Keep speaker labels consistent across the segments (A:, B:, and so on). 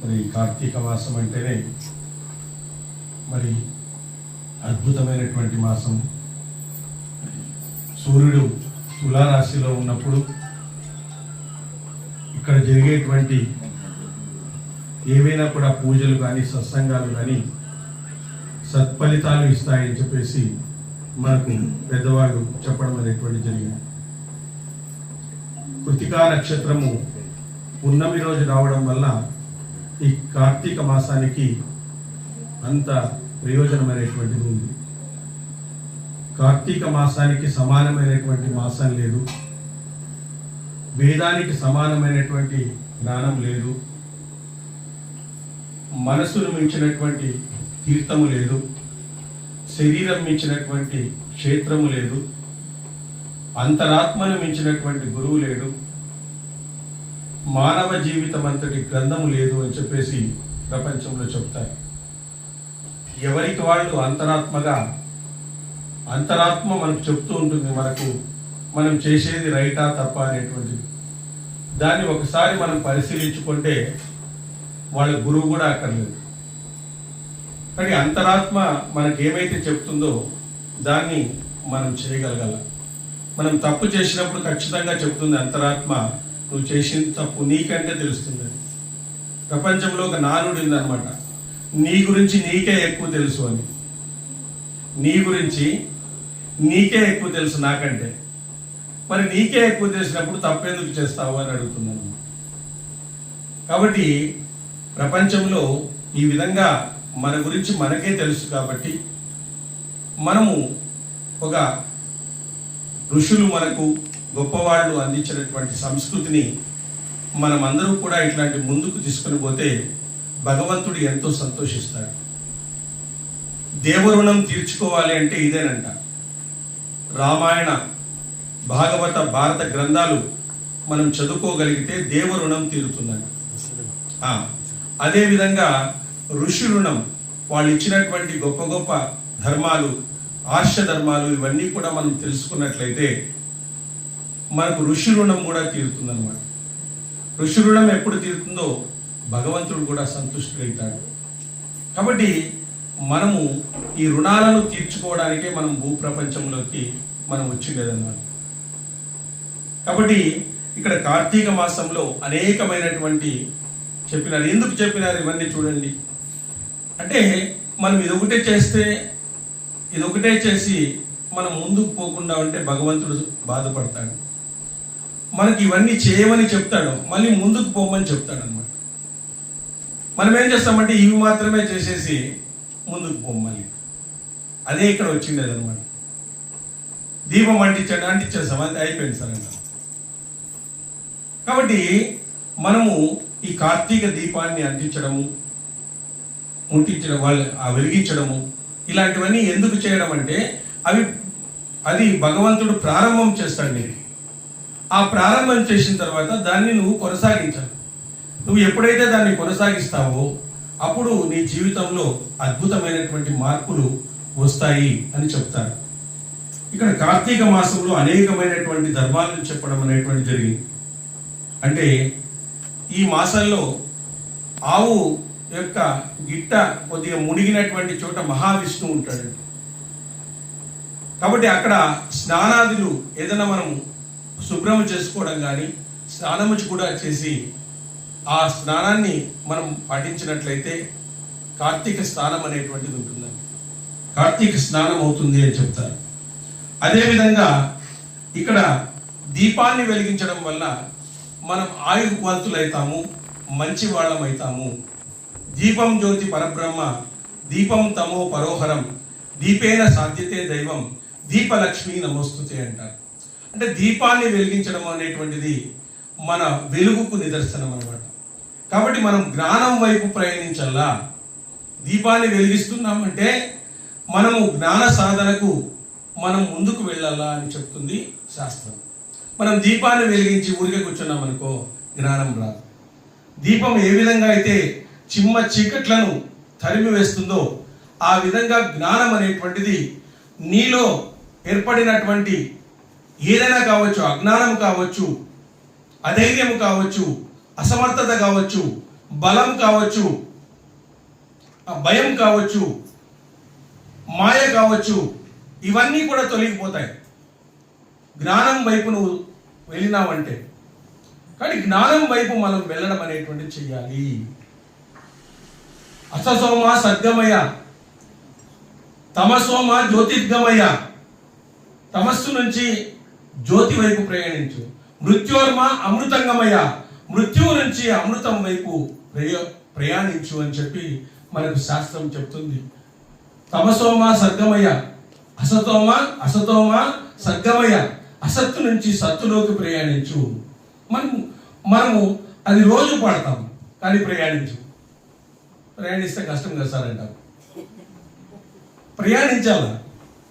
A: మరి కార్తీక మాసం అంటేనే మరి అద్భుతమైనటువంటి మాసం. సూర్యుడు తులారాశిలో ఉన్నప్పుడు ఇక్కడ జరిగేటువంటి ఏవైనా కూడా పూజలు కానీ సత్సంగాలు కానీ సత్ఫలితాలు ఇస్తాయని చెప్పేసి మనకు పెద్దవాళ్ళు చెప్పడం అనేటువంటి జరిగింది. కృతికా నక్షత్రము పున్నమి రోజు రావడం వల్ల ఈ కార్తీక మాసానికి అంత ప్రయోజనమైనటువంటిది ఉంది కార్తీక మాసానికి సమానమైనటువంటి మాసం లేదు. వేదానికి సమానమైనటువంటి జ్ఞానం లేదు. మనసును మించినటువంటి తీర్థము లేదు. శరీరం మించినటువంటి క్షేత్రము లేదు. అంతరాత్మను మించినటువంటి గురువు లేడు. మానవ జీవితం అంతటి గ్రంథము లేదు అని చెప్పేసి ప్రపంచంలో చెప్తారు. ఎవరికి వాళ్ళు అంతరాత్మగా అంతరాత్మ మనకు చెప్తూ ఉంటుంది మనకు మనం చేసేది రైటా తప్ప అనేటువంటిది. దాన్ని ఒకసారి మనం పరిశీలించుకుంటే వాళ్ళ గురువు కూడా అక్కర్లేదు. కానీ అంతరాత్మ మనకి ఏమైతే చెప్తుందో దాన్ని మనం చేయగలగాల. మనం తప్పు చేసినప్పుడు ఖచ్చితంగా చెప్తుంది అంతరాత్మ నువ్వు చేసిన తప్పు నీకంటే తెలుస్తుంది. ప్రపంచంలో ఒక నానుడు ఉందన్నమాట. నీ గురించి నీకే ఎక్కువ తెలుసు అని. నీ గురించి నీకే ఎక్కువ తెలుసు నాకంటే. మరి నీకే ఎక్కువ తెలిసినప్పుడు తప్పెందుకు చేస్తావు అని అడుగుతున్నాను. కాబట్టి ప్రపంచంలో ఈ విధంగా మన గురించి మనకే తెలుసు కాబట్టి మనము ఒక ఋషులు మనకు గొప్పవాళ్ళు అందించినటువంటి సంస్కృతిని మనం అందరూ కూడా ఇట్లాంటి ముందుకు తీసుకుని పోతే భగవంతుడు ఎంతో సంతోషిస్తాడు. దేవరుణం తీర్చుకోవాలి అంటే ఇదేనంట. రామాయణ భాగవత భారత గ్రంథాలు మనం చదువుకోగలిగితే దేవరుణం తీరుతుందంట. ఆ, ఋషి రుణం వాళ్ళు ఇచ్చినటువంటి గొప్ప గొప్ప ధర్మాలు ఆర్ష ధర్మాలు ఇవన్నీ కూడా మనం తెలుసుకున్నట్లయితే మనకు ఋషి రుణం కూడా తీరుతుందన్నమాట. ఋషి రుణం ఎప్పుడు తీరుతుందో భగవంతుడు కూడా సంతుష్టుడైతాడు కాబట్టి మనము ఈ రుణాలను తీర్చుకోవడానికే మనం భూప్రపంచంలోకి మనం వచ్చిండేదన్నమాట కాబట్టి ఇక్కడ కార్తీక మాసంలో అనేకమైనటువంటి చెప్పినారు. ఎందుకు చెప్పినారు ఇవన్నీ చూడండి. అంటే మనం ఇదొకటే చేస్తే ఇదొకటే చేసి మనం ముందుకు పోకుండా ఉంటే భగవంతుడు బాధపడతాడు. మనకి ఇవన్నీ చేయమని చెప్తాడు. మళ్ళీ ముందుకు పోమని చెప్తాడు అనమాట మనం ఏం చేస్తామంటే ఇవి మాత్రమే చేసేసి ముందుకు పోమని అదే ఇక్కడ వచ్చింది అనమాట దీపం అంటించండి అంటించేస్తాం అది అయిపోయింది సార్ కాబట్టి మనము ఈ కార్తీక దీపాన్ని అంటించడము ముట్టించడం వాళ్ళు ఆ వెలిగించడము ఇలాంటివన్నీ ఎందుకు చేయడం అంటే అవి అది భగవంతుడు ప్రారంభం చేస్తాడు నీకు. ఆ ప్రారంభం చేసిన తర్వాత దాన్ని నువ్వు కొనసాగించాలి. నువ్వు ఎప్పుడైతే దాన్ని కొనసాగిస్తావో అప్పుడు నీ జీవితంలో అద్భుతమైనటువంటి మార్పులు వస్తాయి అని చెప్తారు. ఇక్కడ కార్తీక మాసంలో అనేకమైనటువంటి ధర్మాలను చెప్పడం అనేటువంటి జరిగింది. అంటే ఈ మాసంలో ఆవు యొక్క గిట్ట కొద్దిగా మునిగినటువంటి చోట మహావిష్ణువు ఉంటాడు కాబట్టి అక్కడ స్నానాదులు ఏదైనా మనం శుభ్రము చేసుకోవడం కానీ స్నానము కూడా చేసి ఆ స్నానాన్ని మనం పాటించినట్లయితే కార్తీక స్నానం అనేటువంటిది ఉంటుందండి. కార్తీక స్నానం అవుతుంది అని చెప్తారు. అదేవిధంగా ఇక్కడ దీపాన్ని వెలిగించడం వల్ల మనం ఆయుర్వంతులైతాము మంచి వాళ్ళం అవుతాము దీపం జ్యోతి పరబ్రహ్మ దీపం తమో పరోహరం దీపేన సాధ్యతే దైవం దీపలక్ష్మి నమోస్తుతే అంటారు. అంటే దీపాన్ని వెలిగించడం అనేటువంటిది మన వెలుగుకు నిదర్శనం అనమాట కాబట్టి మనం జ్ఞానం వైపు ప్రయాణించాలా దీపాన్ని వెలిగిస్తున్నామంటే మనము జ్ఞాన సాధనకు మనం ముందుకు వెళ్ళాలా అని చెప్తుంది శాస్త్రం. మనం దీపాన్ని వెలిగించి ఊరికే కూర్చున్నాం అనుకో జ్ఞానం రాదు. దీపం ఏ విధంగా అయితే చిమ్మ చీకట్లను తరిమి వేస్తుందో ఆ విధంగా జ్ఞానం అనేటువంటిది నీలో ఏర్పడినటువంటి ఏదైనా కావచ్చు అజ్ఞానం కావచ్చు అధైర్యం కావచ్చు అసమర్థత కావచ్చు బలం కావచ్చు భయం కావచ్చు మాయ కావచ్చు ఇవన్నీ కూడా తొలగిపోతాయి. జ్ఞానం వైపు నువ్వు వెళ్ళినావంటే కానీ జ్ఞానం వైపు మనం వెళ్ళడం అనేటువంటిది చెయ్యాలి. అససోమ సద్గమయ తమసోమ జ్యోతిర్గమయ తమస్సు నుంచి జ్యోతి వైపు ప్రయాణించు. మృత్యోర్మ అమృతంగమయ. మృత్యువు నుంచి అమృతం వైపు ప్రయో ప్రయాణించు అని చెప్పి మనకు శాస్త్రం చెప్తుంది. తమసోమ సర్గమయ. అసతోమ అసతోమ సర్గమయ. అసత్తు నుంచి సత్తులోకి ప్రయాణించు. మనం మనము అది రోజు పాడతాం కానీ ప్రయాణించు. ప్రయాణిస్తే కష్టం కదా సార్ అంటాం ప్రయాణించాల?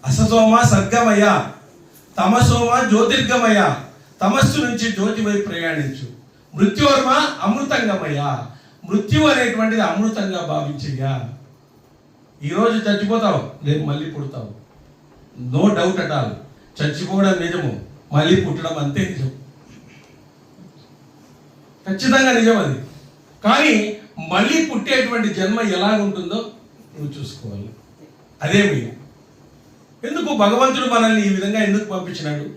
A: అసతోమ సర్గమయ. తమసోమ జ్యోతిర్గమయ. తమస్సు నుంచి జ్యోతి వైపు ప్రయాణించు. మృత్యువర్మ అమృతంగమయ. మృత్యు అనేటువంటిది అమృతంగా భావించయ్యా. ఈరోజు చచ్చిపోతావు రేపు మళ్ళీ పుడతావు. No doubt at all. చచ్చిపోవడం నిజము మళ్ళీ పుట్టడం అంతే నిజం. ఖచ్చితంగా నిజం అది. కానీ మళ్ళీ పుట్టేటువంటి జన్మ ఎలా ఉంటుందో నువ్వు చూసుకోవాలి. అదే మీరు ఎందుకు భగవంతుడు మనల్ని ఈ విధంగా ఎందుకు పంపించినాడు?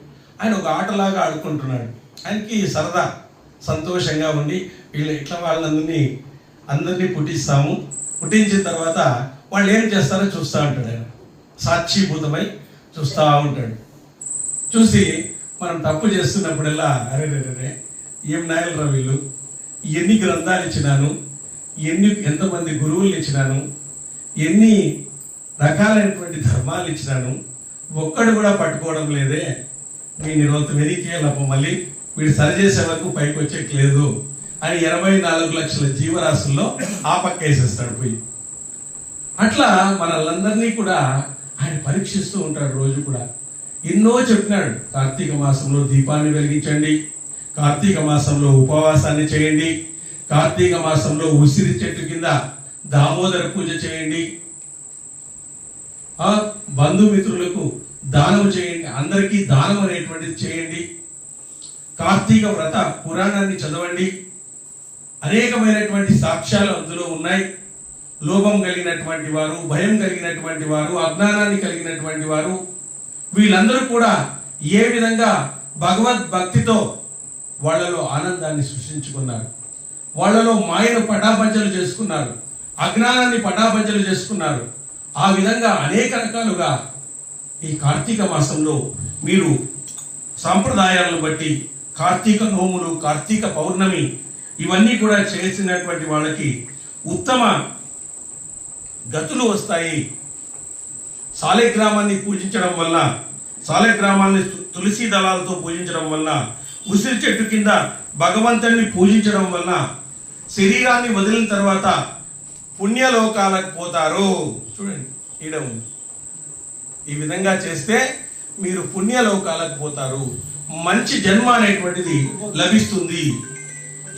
A: ఆయన ఒక ఆటలాగా ఆడుకుంటున్నాడు. ఆయనకి సరదా సంతోషంగా ఉండి వీళ్ళు ఇట్లా వాళ్ళందరినీ అందరినీ పుట్టిస్తాము. పుట్టించిన తర్వాత వాళ్ళు ఏం చేస్తారో చూస్తూ ఉంటాడు ఆయన. సాక్షిభూతమై చూస్తూ ఉంటాడు. చూసి మనం తప్పు చేస్తున్నప్పుడల్లా అరే రే రే, రే ఏం నాయలరా వీళ్ళు? ఎన్ని గ్రంథాలు ఇచ్చినాను? ఎన్ని ఎంతమంది గురువులు ఇచ్చినాను? ఎన్ని రకాలైనటువంటి ధర్మాలు ఇచ్చినాను. ఒక్కడు కూడా పట్టుకోవడం లేదే. మీ నిరోధం వెనక్కి మళ్ళీ వీడు సరిచేసే వరకు పైకి వచ్చేట్లేదు అని ఎనభై నాలుగు లక్షల జీవరాశుల్లో ఆ పక్క వేసేస్తాడు పోయి. అట్లా మనల్ందరినీ కూడా ఆయన పరీక్షిస్తూ ఉంటాడు రోజు కూడా. ఎన్నో చెప్పినాడు కార్తీక మాసంలో దీపాన్ని వెలిగించండి కార్తీక మాసంలో ఉపవాసాన్ని చేయండి కార్తీక మాసంలో ఉసిరి చెట్టు కింద దామోదర పూజ చేయండి బంధుమిత్రులకు దానం చేయండి. అందరికీ దానం అనేటువంటిది చేయండి. కార్తీక వ్రత పురాణాన్ని చదవండి. అనేకమైనటువంటి సాక్ష్యాలు అందులో ఉన్నాయి. లోభం కలిగినటువంటి వారు భయం కలిగినటువంటి వారు అజ్ఞానాన్ని కలిగినటువంటి వారు వీళ్ళందరూ కూడా ఏ విధంగా భగవద్ భక్తితో వాళ్ళలో ఆనందాన్ని సృష్టించుకున్నారు. వాళ్ళలో మాయను పటాపంచలు చేసుకున్నారు. అజ్ఞానాన్ని పటాపంచలు చేసుకున్నారు. ఆ విధంగా అనేక రకాలుగా ఈ కార్తీక మాసంలో మీరు సాంప్రదాయాలను బట్టి కార్తీక నోములు కార్తీక పౌర్ణమి ఇవన్నీ కూడా చేసినటువంటి వాళ్ళకి ఉత్తమ గతులు వస్తాయి. సాలెగ్రామాన్ని పూజించడం వల్ల సాలెగ్రామాన్ని తులసి దళాలతో పూజించడం వల్ల ఉసిరి చెట్టు కింద భగవంతుడిని పూజించడం వల్ల శరీరాన్ని వదిలిన తర్వాత పుణ్యలోకాలకు పోతారు. చూడండి ఈడ ఉంది ఈ విధంగా చేస్తే మీరు పుణ్యలోకాలకు పోతారు. మంచి జన్మ అనేటువంటిది లభిస్తుంది.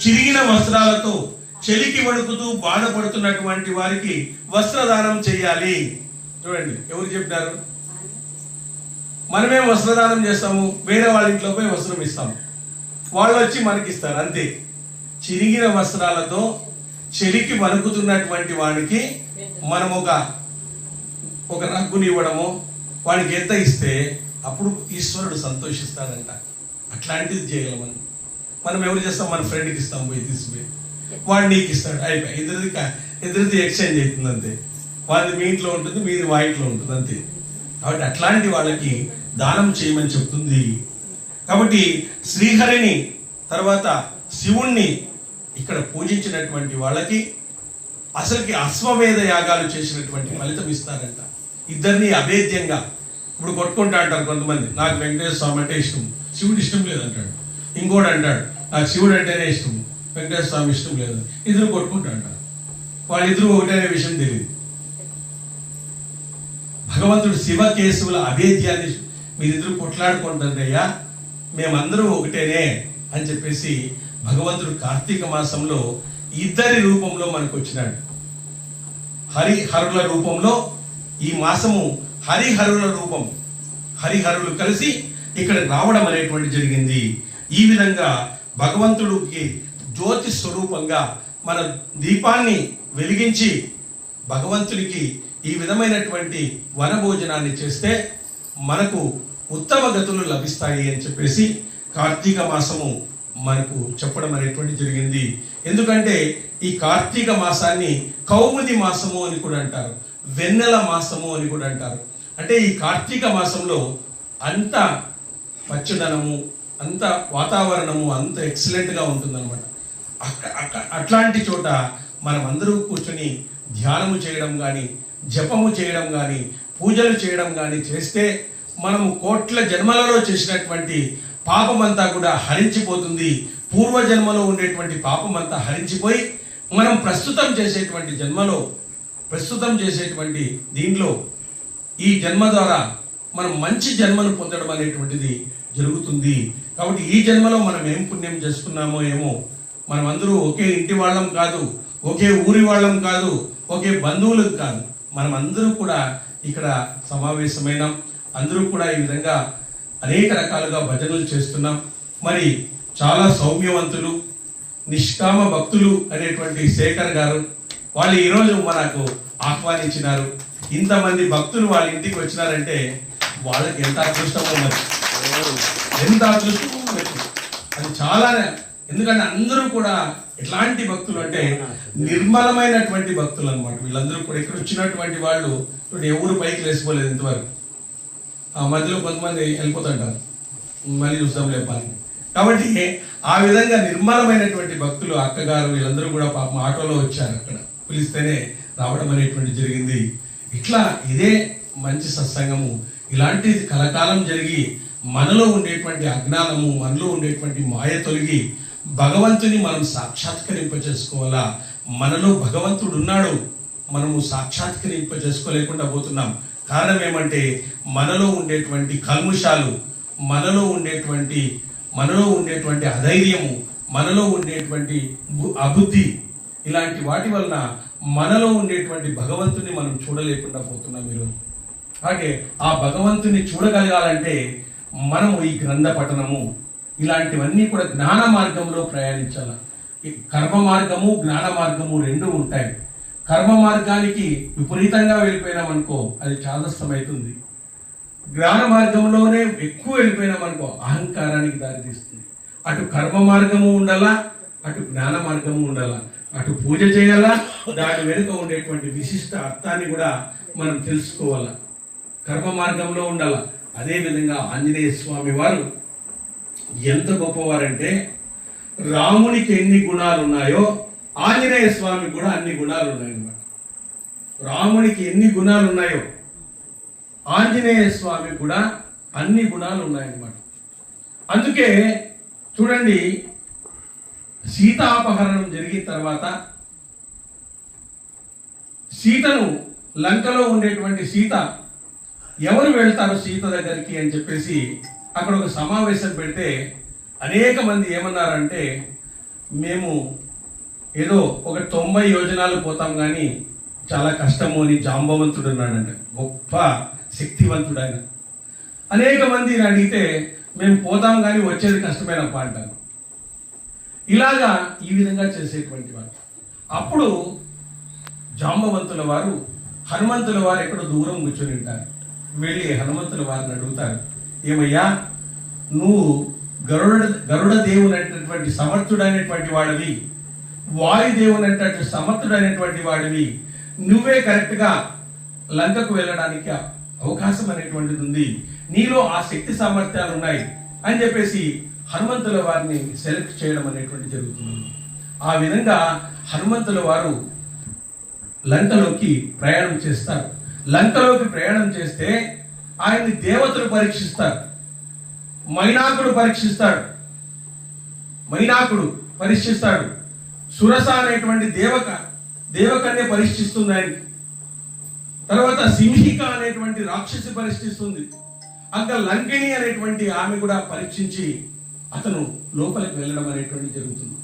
A: చిరిగిన వస్త్రాలతో చెలికి వణుకుతూ బాధపడుతున్నటువంటి వారికి వస్త్రదానం చేయాలి. చూడండి ఎవరు చెప్పినారు? మనమే వస్త్రదానం చేస్తాము? వేరే వాళ్ళ ఇంట్లో పోయి వస్త్రం ఇస్తాము వాళ్ళు వచ్చి మనకి ఇస్తారు అంతే. చిరిగిన వస్త్రాలతో చెలికి వణుకుతున్నటువంటి వాడికి మనం ఒక ఒక రగ్గుని ఇవ్వడము వాడికి ఎంత ఇస్తే అప్పుడు ఈశ్వరుడు సంతోషిస్తాడంట. అట్లాంటిది చేయగలమని మనం. మనం ఎవరు చేస్తాం? మన ఫ్రెండ్కి ఇస్తాం పోయి తీసిపోయి వాడు నీకు ఇస్తాడు. అయిపోయి. ఇద్దరిది ఇద్దరిది ఎక్స్చేంజ్ అవుతుంది అంతే. వాడిది మీ ఇంట్లో ఉంటుంది మీది మా ఇంట్లో ఉంటుంది అంతే. కాబట్టి అట్లాంటి వాళ్ళకి దానం చేయమని చెప్తుంది. కాబట్టి శ్రీహరిని తర్వాత శివుణ్ణి ఇక్కడ పూజించినటువంటి వాళ్ళకి అసలుకి అశ్వమేధ యాగాలు చేసినటువంటి ఫలితం ఇస్తారంట. ఇద్దరిని అభేద్యంగా ఇప్పుడు కొట్టుకుంటా అంటారు కొంతమంది. నాకు వెంకటేశ్వర స్వామి అంటే ఇష్టం. శివుడు ఇష్టం లేదంటాడు. ఇంకోటి అంటాడు నాకు శివుడు అంటేనే ఇష్టం. వెంకటేశ్వర స్వామి ఇష్టం లేదు. ఇద్దరు కొట్టుకుంటా అంటారు. వాళ్ళిద్దరూ ఒకటనే విషయం తెలియదు. భగవంతుడు శివ కేశవుల అభేద్యాన్ని మీరిద్దరు కొట్లాడుకుంటుందయ్యా మేమందరూ ఒకటేనే అని చెప్పేసి భగవంతుడు కార్తీక మాసంలో ఇద్దరి రూపంలో మనకు వచ్చినాడు హరి హరుల రూపంలో ఈ మాసము హరిహరుల రూపం. హరిహరులు కలిసి ఇక్కడ రావడం అనేటువంటి జరిగింది. ఈ విధంగా భగవంతుడికి జ్యోతి స్వరూపంగా మన దీపాన్ని వెలిగించి భగవంతుడికి ఈ విధమైనటువంటి వనభోజనాన్ని చేస్తే మనకు ఉత్తమ గతులు లభిస్తాయి అని చెప్పేసి కార్తీక మాసము మనకు చెప్పడం అనేటువంటి జరిగింది. ఎందుకంటే ఈ కార్తీక మాసాన్ని కౌముది మాసము అని కూడా అంటారు వెన్నెల మాసము అని కూడా అంటారు. అంటే ఈ కార్తీక మాసంలో అంత పచ్చదనము అంత వాతావరణము అంత ఎక్సలెంట్గా ఉంటుందన్నమాట. అక్కడ అట్లాంటి చోట మనం అందరూ కూర్చొని ధ్యానము చేయడం కానీ జపము చేయడం కానీ పూజలు చేయడం కానీ చేస్తే మనము కోట్ల జన్మలలో చేసినటువంటి పాపమంతా కూడా హరించిపోతుంది పూర్వ జన్మలో ఉండేటువంటి అంతా హరించిపోయి మనం ప్రస్తుతం చేసేటువంటి జన్మలో ప్రస్తుతం చేసేటువంటి దీంట్లో ఈ జన్మ ద్వారా మనం మంచి జన్మను పొందడం అనేటువంటిది జరుగుతుంది. కాబట్టి ఈ జన్మలో మనం ఏం పుణ్యం చేసుకున్నామో ఏమో మనం అందరూ ఒకే ఇంటి వాళ్ళం కాదు ఒకే ఊరి వాళ్ళం కాదు ఒకే బంధువులు కాదు. మనం అందరూ కూడా ఇక్కడ సమావేశమైనాం. అందరూ కూడా ఈ విధంగా అనేక రకాలుగా భజనలు చేస్తున్నాం. మరి చాలా సౌమ్యవంతులు నిష్కామ భక్తులు అనేటువంటి శేఖర్ గారు వాళ్ళు ఈరోజు మనకు ఆహ్వానించినారు. ఇంతమంది భక్తులు వాళ్ళ ఇంటికి వచ్చినారంటే వాళ్ళకి ఎంత అదృష్టమో మరి. ఎంత అదృష్టమో మరి. అది చాలా ఎందుకంటే అందరూ కూడా ఎట్లాంటి భక్తులు అంటే నిర్మలమైనటువంటి భక్తులు అన్నమాట. వీళ్ళందరూ కూడా ఇక్కడ వచ్చినటువంటి వాళ్ళు ఇప్పుడు ఎవరు పైకి లేసిపోలేదు ఇంతవరకు. ఆ మధ్యలో కొంతమంది వెళ్ళిపోతుంటారు. మళ్ళీ చూస్తాం లేపాలి. కాబట్టి ఆ విధంగా నిర్మలమైనటువంటి భక్తులు అక్కగారు వీళ్ళందరూ కూడా పాపం ఆటోలో వచ్చారు అక్కడ. పిలిస్తేనే రావడం అనేటువంటి జరిగింది. ఇట్లా ఇదే మంచి సత్సంగము. ఇలాంటిది కలకాలం జరిగి మనలో ఉండేటువంటి అజ్ఞానము మనలో ఉండేటువంటి మాయ తొలగి భగవంతుని మనం సాక్షాత్కరింప చేసుకోవాలా మనలో భగవంతుడు ఉన్నాడు మనము సాక్షాత్కరింప చేసుకోలేకుండా పోతున్నాం. కారణం ఏమంటే మనలో ఉండేటువంటి కల్ముషాలు మనలో ఉండేటువంటి మనలో ఉండేటువంటి అధైర్యము మనలో ఉండేటువంటి అబుద్ధి ఇలాంటి వాటి వలన మనలో ఉండేటువంటి భగవంతుని మనం చూడలేకుండా పోతున్నాం ఈరోజు. అలాగే ఆ భగవంతుని చూడగలగాలంటే మనము ఈ గ్రంథ పఠనము ఇలాంటివన్నీ కూడా జ్ఞాన మార్గంలో ప్రయాణించాలి. ఈ కర్మ మార్గము జ్ఞాన మార్గము రెండు ఉంటాయి. కర్మ మార్గానికి విపరీతంగా వెళ్ళిపోయినామనుకో అది చాదస్తమవుతుంది జ్ఞాన మార్గంలోనే ఎక్కువ వెళ్ళిపోయినామనుకో అహంకారానికి దారితీస్తుంది అటు కర్మ మార్గము ఉండాలా అటు జ్ఞాన మార్గము ఉండాలా. అటు పూజ చేయాలా దాని వెనుక ఉండేటువంటి విశిష్ట అర్థాన్ని కూడా మనం తెలుసుకోవాలా. కర్మ మార్గంలో ఉండాల. అదే విధంగా ఆంజనేయ స్వామి వారు ఎంత గొప్పవారంటే రామునికి ఎన్ని గుణాలు ఉన్నాయో ఆంజనేయ స్వామికి కూడా అన్ని గుణాలు ఉన్నాయన్నమాట రామునికి ఎన్ని గుణాలు ఉన్నాయో ఆంజనేయ స్వామి కూడా అన్ని గుణాలు ఉన్నాయన్నమాట. అందుకే చూడండి సీతాపహరణం జరిగిన తర్వాత సీతను లంకలో ఉండేటువంటి సీత ఎవరు వెళ్తారు సీత దగ్గరికి అని చెప్పేసి అక్కడ ఒక సమావేశం పెడితే అనేక మంది ఏమన్నారంటే మేము ఏదో ఒక తొంభై యోజనాలు పోతాం కానీ చాలా కష్టము అని జాంబవంతుడు ఉన్నాడంట గొప్ప శక్తివంతుడు ఆయన అనేక మంది అడిగితే మేము పోతాం కానీ వచ్చేది కష్టమేనప్ప అంటారు ఇలాగా ఈ విధంగా చేసేటువంటి వారు. అప్పుడు జాంబవంతుల వారు హనుమంతుల వారు ఎక్కడో దూరం కూర్చొని ఉంటారు. వెళ్ళి హనుమంతుల వారిని అడుగుతారు ఏమయ్యా నువ్వు గరుడ గరుడ దేవునైనటువంటి సమర్థుడైనటువంటి వాడివి. వాయుదేవునైనటువంటి సమర్థుడైనటువంటి వాడివి. నువ్వే కరెక్ట్గా లంకకు వెళ్ళడానికి అవకాశం అనేటువంటిది ఉంది నీలో ఆ శక్తి సామర్థ్యాలు ఉన్నాయి అని చెప్పేసి హనుమంతుల వారిని సెలెక్ట్ చేయడం అనేటువంటి జరుగుతుంది. ఆ విధంగా హనుమంతుల వారు లంకలోకి ప్రయాణం చేస్తారు. లంకలోకి ప్రయాణం చేస్తే ఆయన్ని దేవతలు పరీక్షిస్తారు. మైనాకుడు పరీక్షిస్తాడు. మైనాకుడు పరీక్షిస్తాడు. సురస అనేటువంటి దేవక దేవకన్య పరీక్షిస్తుంది ఆయన తర్వాత సింహిక అనేటువంటి రాక్షసి పరీక్షిస్తుంది అక్కడ లంకిణి అనేటువంటి ఆమె కూడా పరీక్షించి అతను లోపలికి వెళ్ళడం అనేటువంటి జరుగుతుంది.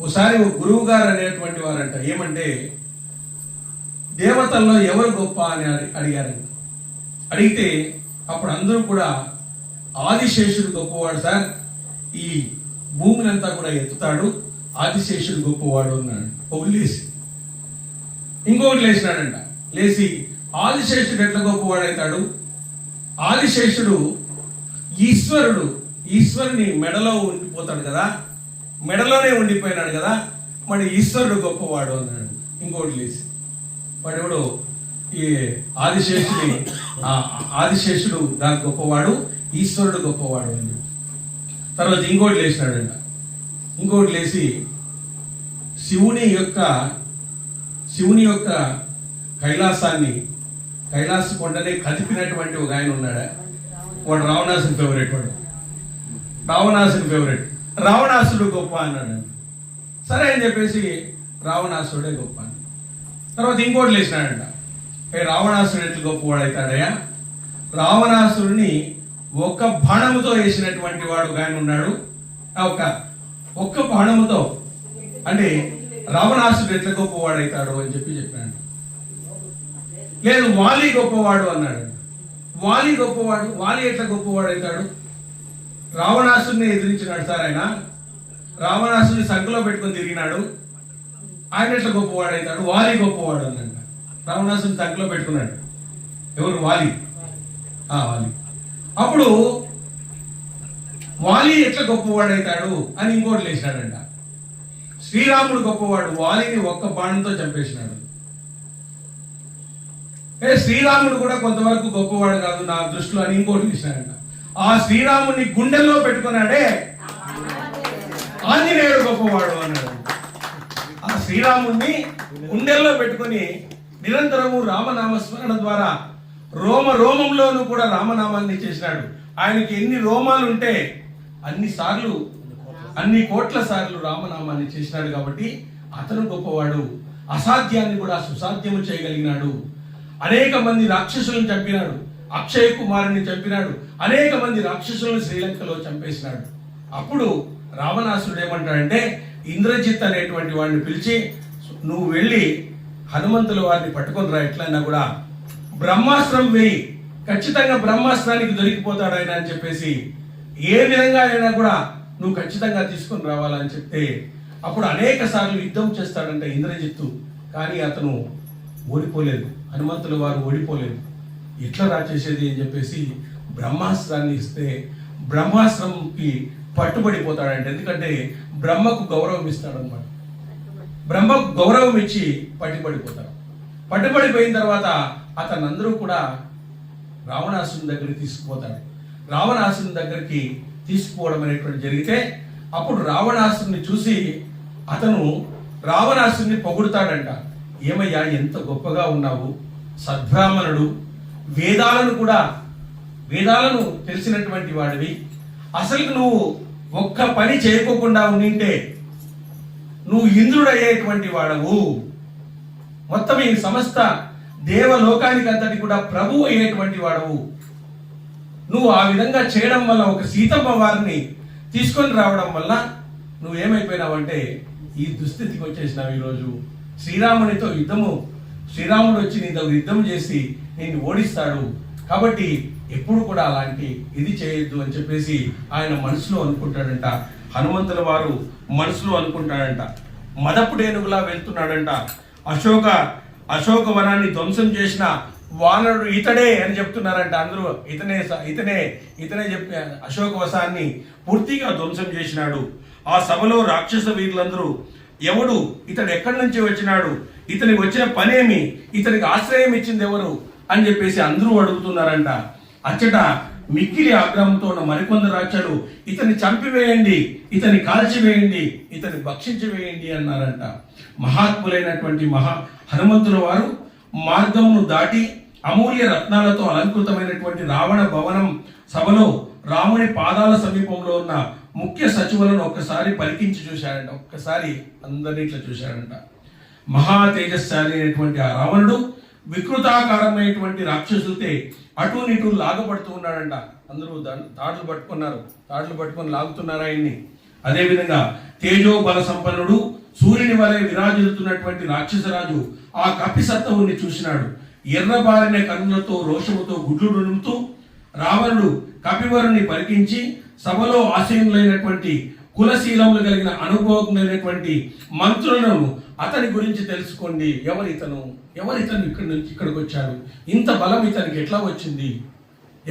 A: ఒకసారి ఒక గురువు గారు అనేటువంటి వారంట ఏమంటే దేవతల్లో ఎవరు గొప్ప అని అడిగారంట. అడిగారు అడిగితే అప్పుడు అందరూ కూడా ఆదిశేషుడు గొప్పవాడు సార్ ఈ భూమిని అంతా కూడా ఎత్తుతాడు ఆదిశేషుడు గొప్పవాడు అన్నాడు. ఒకటి లేచి ఇంకొకటి లేచినాడంట. లేచి ఆదిశేషుడు ఎట్లా గొప్పవాడు ఆదిశేషుడు ఈశ్వరుడు ఈశ్వరుని మెడలో ఉండిపోతాడు కదా? మెడలోనే ఉండిపోయినాడు కదా? మరి ఈశ్వరుడు గొప్పవాడు అన్నాడు. ఇంకోటి లేచి. వాడెవడు? ఈ ఆదిశేషుని ఆ ఆదిశేషుడు దాని గొప్పవాడు ఈశ్వరుడు గొప్పవాడు అని. తర్వాత ఇంకోటి లేచినాడంట. ఇంకోటి లేచి శివుని యొక్క శివుని యొక్క కైలాసాన్ని కైలాస కొండని కదిపినటువంటి ఒక ఆయన ఉన్నాడా? వాడు రావణాసుని ఫేవరెట్ వాడు. రావణాసుని ఫేవరెట్ రావణాసుడు గొప్ప అన్నాడు. సరే అని చెప్పేసి రావణాసుడే గొప్ప అని తర్వాత ఇంకోటి లేచినాడంట. ఏ రావణాసుడు ఎట్లు గొప్పవాడు అవుతాడయ్యా రావణాసురుని ఒక్క బాణముతో వేసినటువంటి వాడు ఆయన ఉన్నాడు. ఆ ఒక్క ఒక్క బాణముతో. అంటే రావణాసుడు ఎట్లా గొప్పవాడు అని చెప్పి చెప్పాడు. లేదు వాలి గొప్పవాడు అన్నాడు. వాలి గొప్పవాడు వాలి ఎట్లా గొప్పవాడు అవుతాడు? రావణాసుడిని ఎదిరించినాడు సార్ ఆయన. రావణాసుని సంఖలో పెట్టుకొని తిరిగినాడు. ఆయన ఎట్లా గొప్పవాడు అవుతాడు? వాలి గొప్పవాడు అన్నాడు. రావణాసుని సంఖలో పెట్టుకున్నాడు. ఎవరు? వాలి. ఆ వాలి. అప్పుడు వాలి ఎట్లా గొప్పవాడు అవుతాడు అని ఇంకోటి లేచినాడంట. శ్రీరాముడు గొప్పవాడు వాలిని ఒక్క బాణంతో చంపేసినాడు. ఏ శ్రీరాముడు కూడా కొంతవరకు గొప్పవాడు కాదు నా దృష్టిలో అని ఇంకోటి తీసినాడంట ఆ శ్రీరాముని గుండెల్లో పెట్టుకున్నాడే ఆంజనేయుడు గొప్పవాడు అన్నాడు. ఆ శ్రీరాముణ్ణి గుండెల్లో పెట్టుకొని నిరంతరము రామనామ స్మరణ ద్వారా రోమ రోమంలోనూ కూడా రామనామాన్ని చేసినాడు. ఆయనకి ఎన్ని రోమాలు ఉంటే అన్ని సార్లు అన్ని కోట్ల సార్లు రామనామాన్ని చేసినాడు కాబట్టి అతను గొప్పవాడు. అసాధ్యాన్ని కూడా సుసాధ్యము చేయగలిగినాడు. అనేక మంది రాక్షసులను చంపినాడు. అక్షయ కుమారుని చంపినాడు. అనేక మంది రాక్షసులను శ్రీలంకలో చంపేసినాడు. అప్పుడు రావణాసుడు ఏమంటాడంటే ఇంద్రజిత్ అనేటువంటి వాడిని పిలిచి నువ్వు వెళ్ళి హనుమంతుల వారిని పట్టుకొని రా ఎట్లయినా కూడా. బ్రహ్మాస్త్రం వేయి. ఖచ్చితంగా బ్రహ్మాస్త్రానికి దొరికిపోతాడు ఆయన అని చెప్పేసి ఏ విధంగా అయినా కూడా నువ్వు ఖచ్చితంగా తీసుకొని రావాలని చెప్తే అప్పుడు అనేక సార్లు యుద్ధం చేస్తాడంటే ఇంద్రజిత్తు. కానీ అతను ఓడిపోలేదు. హనుమంతుల వారు ఓడిపోలేదు. ఎట్లా రా చేసేది అని చెప్పేసి బ్రహ్మాస్త్రాన్ని ఇస్తే బ్రహ్మాస్త్రంకి పట్టుబడిపోతాడంటే ఎందుకంటే బ్రహ్మకు గౌరవం ఇస్తాడనమాట బ్రహ్మకు గౌరవం ఇచ్చి పట్టుబడిపోతాడు. పట్టుబడిపోయిన తర్వాత అతను అందరూ కూడా రావణాసుని దగ్గరికి తీసుకుపోతాడు రావణాసుని దగ్గరికి తీసుకుపోవడం అనేటువంటి జరిగితే అప్పుడు రావణాసుని చూసి అతను రావణాసుని పొగుడుతాడంట. ఏమయ్యా ఎంత గొప్పగా ఉన్నావు? సద్బ్రాహ్మణుడు వేదాలను కూడా వేదాలను తెలిసినటువంటి వాడివి. అసలు నువ్వు ఒక్క పని చేయకోకుండా ఉండింటే నువ్వు ఇంద్రుడయ్యేటువంటి వాడవు. మొత్తం ఈ సమస్త దేవలోకానికి అంతటి కూడా ప్రభు అయ్యేటువంటి వాడవు. నువ్వు ఆ విధంగా చేయడం వల్ల ఒక సీతమ్మ వారిని తీసుకొని రావడం వల్ల నువ్వు ఏమైపోయినావంటే ఈ దుస్థితికి వచ్చేసినావు ఈరోజు. శ్రీరామునితో యుద్ధము. శ్రీరాముడు వచ్చి నీతో యుద్ధం చేసి నిన్ను ఓడిస్తాడు. కాబట్టి ఎప్పుడు కూడా అలాంటి ఇది చేయొద్దు అని చెప్పేసి ఆయన మనసులో అనుకుంటాడంట. హనుమంతుల వారు మనసులో అనుకుంటాడంట. మదపుడేనుగులా వెళ్తున్నాడంట. అశోక అశోక వనాన్ని ధ్వంసం చేసిన వానరుడు ఇతడే అని చెప్తున్నారంట అందరూ. ఇతనే స- ఇతనే ఇతనే చెప్పి అశోక వసాన్ని పూర్తిగా ధ్వంసం చేసినాడు. ఆ సభలో రాక్షస వీరులందరూ ఎవడు ఇతడు ఎక్కడి నుంచి వచ్చినాడు? ఇతని వచ్చిన పనేమి? ఇతనికి ఆశ్రయం ఇచ్చింది ఎవరు? అని చెప్పేసి అందరూ అడుగుతున్నారంట. అచ్చట మిక్కిలి ఆగ్రహంతో ఉన్న మరికొందరు రాక్షలు ఇతన్ని చంపివేయండి ఇతని కాల్చివేయండి ఇతని భక్షించి వేయండి అన్నారంట. మహాత్ములైనటువంటి మహా హనుమంతుల వారు మార్గమును దాటి అమూల్య రత్నాలతో అలంకృతమైనటువంటి రావణ భవనం సభలో రాముని పాదాల సమీపంలో ఉన్న ముఖ్య సచివులను ఒక్కసారి పలికించి చూశాడంట. ఒక్కసారి అందరినీ ఇట్లా చూశాడంట. మహా తేజస్శాలి అయినటువంటి ఆ రావణుడు వికృతాకారమైనటువంటి రాక్షసులతో అటు ఇటు లాగబడుతూ ఉన్నాడంట. అందరూ తాడులు పట్టుకున్నారు. తాడులు పట్టుకొని లాగుతున్నారు ఆయన్ని. అదేవిధంగా తేజో బల సంపన్నుడు సూర్యుని వలె విరాజిల్లుతున్నటువంటి రాక్షసరాజు ఆ కపిసత్తవుని చూసినాడు. ఎర్రబారిన కన్నులతో రోషముతో గుడ్లు నులుముతూ రావణుడు కపివరుని పరికించి సభలో ఆశీనులైనటువంటి కులశీలములు కలిగిన అనుభవమైనటువంటి మంత్రులను అతని గురించి తెలుసుకోండి. ఎవరితను? ఎవరితను ఇక్కడి నుంచి ఇక్కడికి వచ్చాడు ఇంత బలం ఇతనికి ఎట్లా వచ్చింది?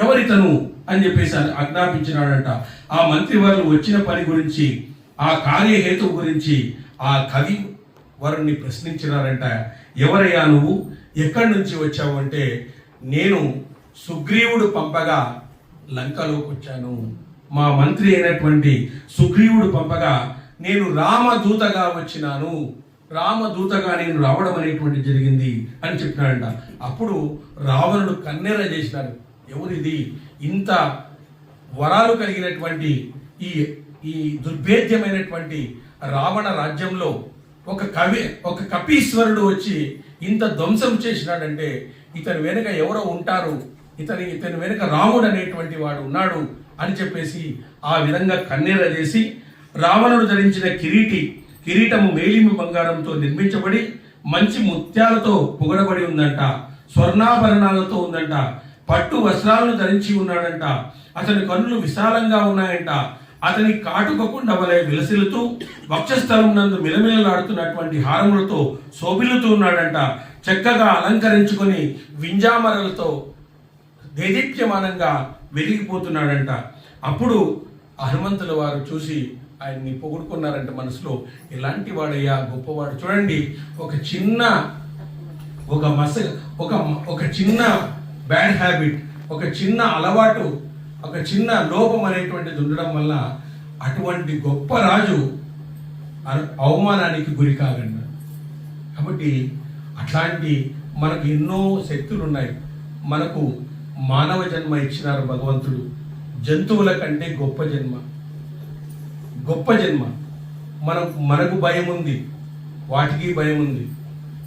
A: ఎవరితను? అని చెప్పేసి ఆయన ఆజ్ఞాపించినాడంట. ఆ మంత్రి వారు వచ్చిన పని గురించి ఆ కార్యహేతు గురించి ఆ కవి వారిని ప్రశ్నించినారంట. ఎవరయ్యా నువ్వు? ఎక్కడి నుంచి వచ్చావు అంటే నేను సుగ్రీవుడు పంపగా లంకలోకి వచ్చాను. మా మంత్రి అయినటువంటి సుగ్రీవుడు పంపగా నేను రామదూతగా వచ్చినాను. రామదూతగా నేను రావడం అనేటువంటి జరిగింది అని చెప్పినాడంట. అప్పుడు రావణుడు కన్నెర చేసినాడు. ఎవరిది? ఇంత వరాలు కలిగినటువంటి ఈ ఈ దుర్భేద్యమైనటువంటి రావణ రాజ్యంలో ఒక కవి ఒక కపీశ్వరుడు వచ్చి ఇంత ధ్వంసం చేసినాడంటే ఇతని వెనుక ఎవరో ఉంటారు? ఇతని ఇతని వెనుక రాముడు అనేటువంటి వాడు ఉన్నాడు. అని చెప్పేసి ఆ విధంగా కన్నెర చేసి రావణుడు ధరించిన కిరీటి కిరీటము మేలిమి బంగారంతో నిర్మించబడి మంచి ముత్యాలతో పొగడబడి ఉందంట స్వర్ణాభరణాలతో ఉందంట పట్టు వస్త్రాలను ధరించి ఉన్నాడంట అతని కన్నులు విశాలంగా ఉన్నాయంట. అతని కాటుకకుండా వలె విలసిల్లుతూ వక్షస్థలం నందు మిలమిలలాడుతున్నటువంటి హారములతో శోభిల్లుతూ ఉన్నాడంట. చక్కగా అలంకరించుకొని వింజామరలతో దేదీప్యమానంగా వెలిగిపోతున్నాడంట. అప్పుడు హనుమంతుల వారు చూసి ఆయన్ని పొగుడుకున్నారంట మనసులో. ఎలాంటి వాడయ్యా గొప్పవాడు. చూడండి ఒక చిన్న ఒక మస ఒక ఒక చిన్న బ్యాడ్ హ్యాబిట్ ఒక చిన్న అలవాటు ఒక చిన్న లోపం అనేటువంటిది ఉండడం వల్ల అటువంటి గొప్ప రాజు అవమానానికి గురి కాగండి కాబట్టి అట్లాంటి మనకు ఎన్నో శక్తులు ఉన్నాయి మనకు మానవ జన్మ ఇచ్చినారు భగవంతుడు. జంతువుల కంటే గొప్ప జన్మ. గొప్ప జన్మ. మనం మనకు భయం ఉంది. వాటికి భయం ఉంది.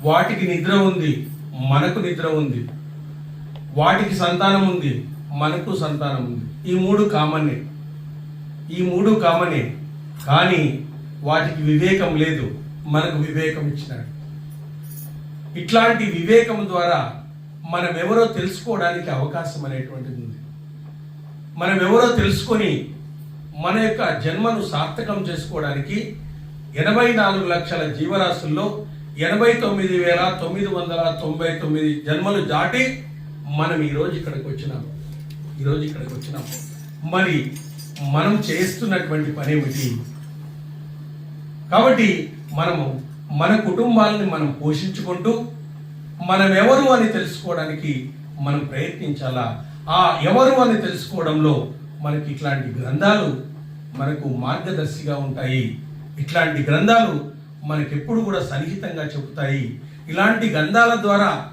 A: వాటికి నిద్ర ఉంది. మనకు నిద్ర ఉంది. వాటికి సంతానం ఉంది. మనకు సంతానం ఉంది. ఈ మూడు కామనే ఈ మూడు కామనే కానీ వాటికి వివేకం లేదు. మనకు వివేకం ఇచ్చినాడు. ఇట్లాంటి వివేకం ద్వారా మనం ఎవరో తెలుసుకోవడానికి అవకాశం అనేటువంటిది ఉంది. మనం ఎవరో తెలుసుకొని మన యొక్క జన్మను సార్థకం చేసుకోవడానికి ఎనభై నాలుగు లక్షల జీవరాశుల్లో ఎనభై తొమ్మిది వేల తొమ్మిది వందల తొంభై తొమ్మిది జన్మలు దాటి మనం ఈరోజు ఇక్కడికి వచ్చినాం. ఈరోజు ఇక్కడికి వచ్చినాం. మరి మనం చేస్తున్నటువంటి పని ఏమిటి? కాబట్టి మనము మన కుటుంబాలని మనం పోషించుకుంటూ మనం ఎవరు అని తెలుసుకోవడానికి మనం ప్రయత్నించాలా? ఆ ఎవరు అని తెలుసుకోవడంలో మనకి ఇట్లాంటి గ్రంథాలు మనకు మార్గదర్శిగా ఉంటాయి. ఇట్లాంటి గ్రంథాలు మనకెప్పుడు కూడా సన్నిహితంగా చెబుతాయి. ఇలాంటి గ్రంథాల ద్వారా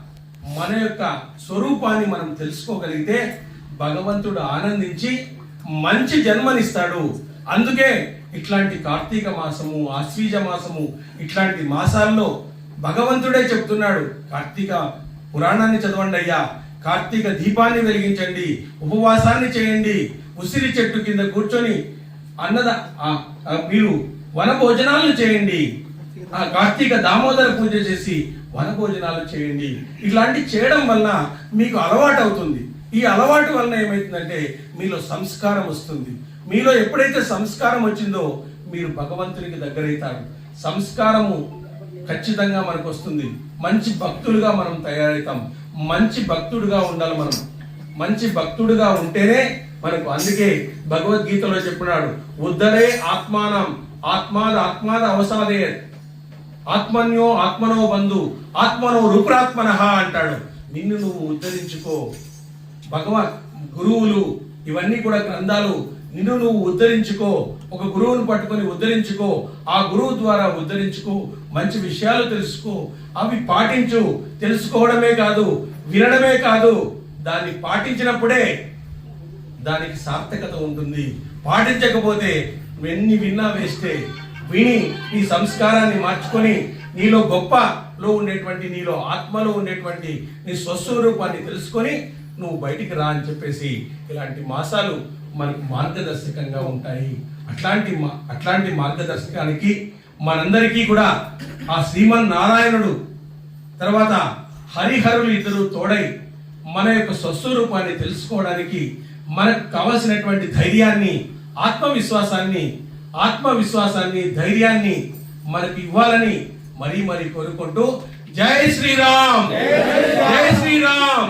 A: మన యొక్క స్వరూపాన్ని మనం తెలుసుకోగలిగితే భగవంతుడు ఆనందించి మంచి జన్మనిస్తాడు. అందుకే ఇట్లాంటి కార్తీక మాసము ఆశ్వీజ మాసము ఇట్లాంటి మాసాల్లో భగవంతుడే చెప్తున్నాడు కార్తీక పురాణాన్ని చదవండి అయ్యా. కార్తీక దీపాన్ని వెలిగించండి ఉపవాసాన్ని చేయండి ఉసిరి చెట్టు కింద కూర్చొని అన్నద మీరు వన భోజనాలను చేయండి. ఆ కార్తీక దామోదర పూజ చేసి వన భోజనాలు చేయండి. ఇట్లాంటి చేయడం వలన మీకు అలవాటు అవుతుంది. ఈ అలవాటు వలన ఏమవుతుందంటే మీలో సంస్కారం వస్తుంది. మీలో ఎప్పుడైతే సంస్కారం వచ్చిందో మీరు భగవంతునికి దగ్గరవుతారు. సంస్కారము ఖచ్చితంగా మనకు వస్తుంది. మంచి భక్తులుగా మనం తయారవుతాం మంచి భక్తుడుగా ఉండాలి మనం. మంచి భక్తుడుగా ఉంటేనే మనకు అందుకే భగవద్గీతలో చెప్పినాడు ఉద్ధరే ఆత్మానం ఆత్మాద ఆత్మాద అవసాదే. ఆత్మన్యో ఆత్మనో బంధు ఆత్మనో రూపురాత్మన అంటాడు. నిన్ను నువ్వు ఉద్ధరించుకో. భగవత్ గురువులు ఇవన్నీ కూడా గ్రంథాలు నిన్ను నువ్వు ఉద్ధరించుకో. ఒక గురువును పట్టుకొని ఉద్ధరించుకో. ఆ గురువు ద్వారా ఉద్ధరించుకో. మంచి విషయాలు తెలుసుకో. అవి పాటించు. తెలుసుకోవడమే కాదు వినడమే కాదు. దాన్ని పాటించినప్పుడే దానికి సార్థకత ఉంటుంది. పాటించకపోతే ఎన్ని విన్నా వేస్తే విని నీ సంస్కారాన్ని మార్చుకొని నీలో గొప్పలో ఉండేటువంటి నీలో ఆత్మలో ఉండేటువంటి నీ స్వస్వరూపాన్ని తెలుసుకొని నువ్వు బయటికి రా అని చెప్పేసి ఇలాంటి మాసాలు మనకు మార్గదర్శకంగా ఉంటాయి. అట్లాంటి అట్లాంటి మార్గదర్శకానికి మనందరికీ కూడా ఆ శ్రీమన్ నారాయణుడు తర్వాత హరిహరులు ఇద్దరు తోడై మన యొక్క స్వస్వరూపాన్ని తెలుసుకోవడానికి మనకు కావలసినటువంటి ధైర్యాన్ని ఆత్మవిశ్వాసాన్ని ఆత్మవిశ్వాసాన్ని ధైర్యాన్ని మనకి ఇవ్వాలని మరీ మరీ కోరుకుంటూ జై శ్రీరామ్! జై శ్రీరామ్!